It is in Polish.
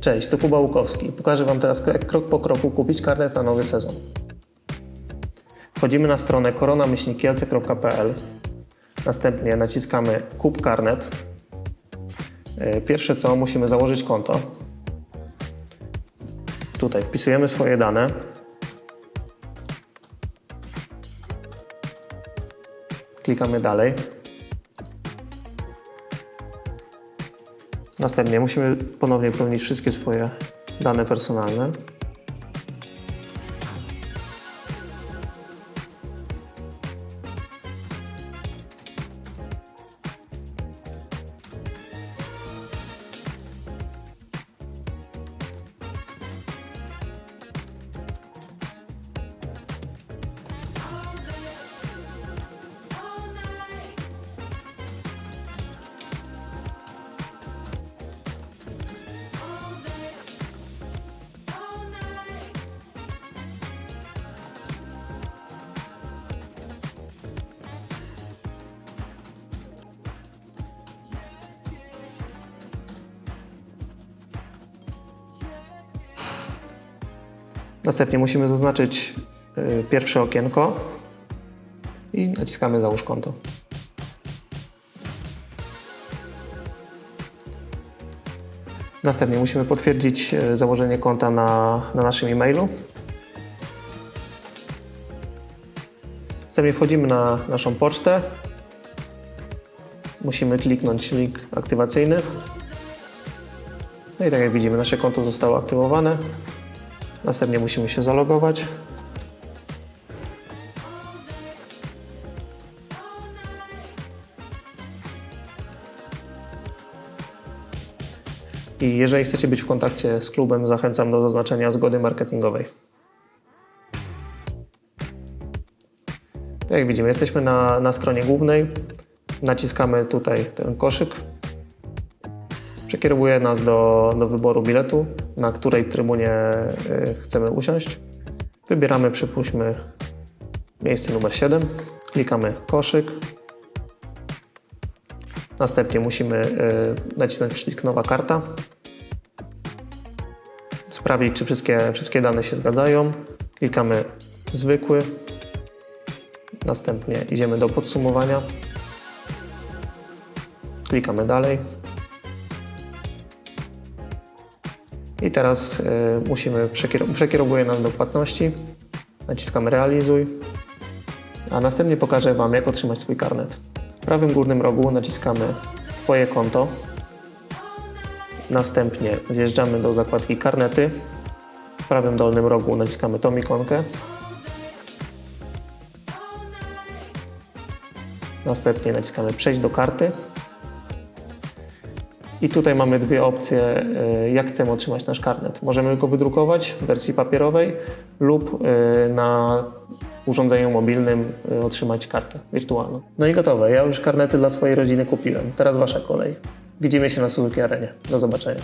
Cześć, to Kuba Łukowski. Pokażę Wam teraz jak krok po kroku kupić karnet na nowy sezon. Wchodzimy na stronę koronamyślnikielce.pl Następnie naciskamy kup karnet. Yy, Pierwsze co, musimy założyć konto. Tutaj wpisujemy swoje dane. Klikamy dalej. Następnie musimy ponownie pełnić wszystkie swoje dane personalne. Następnie musimy zaznaczyć y, pierwsze okienko i naciskamy załóż konto. Następnie musimy potwierdzić y, założenie konta na, na naszym e-mailu. Następnie wchodzimy na naszą pocztę. Musimy kliknąć link aktywacyjny. No i tak jak widzimy, nasze konto zostało aktywowane. Następnie musimy się zalogować. I jeżeli chcecie być w kontakcie z klubem, zachęcam do zaznaczenia zgody marketingowej. Tak jak widzimy, jesteśmy na, na stronie głównej. Naciskamy tutaj ten koszyk. Przekierowuje nas do, do wyboru biletu, na której trybunie y, chcemy usiąść. Wybieramy, przypuśćmy, miejsce numer 7. Klikamy koszyk. Następnie musimy y, nacisnąć przycisk nowa karta. Sprawdzić, czy wszystkie, wszystkie dane się zgadzają. Klikamy zwykły. Następnie idziemy do podsumowania. Klikamy dalej. I teraz y, musimy, przekier- przekierowuje nas do płatności. Naciskamy realizuj. A następnie pokażę Wam, jak otrzymać swój karnet. W prawym górnym rogu naciskamy Twoje konto. Następnie zjeżdżamy do zakładki karnety. W prawym dolnym rogu naciskamy tą ikonkę. Następnie naciskamy przejść do karty. I tutaj mamy dwie opcje, y, jak chcemy otrzymać nasz karnet. Możemy go wydrukować w wersji papierowej lub y, na urządzeniu mobilnym y, otrzymać kartę wirtualną. No i gotowe. Ja już karnety dla swojej rodziny kupiłem. Teraz Wasza kolej. Widzimy się na Suzuki Arenie. Do zobaczenia.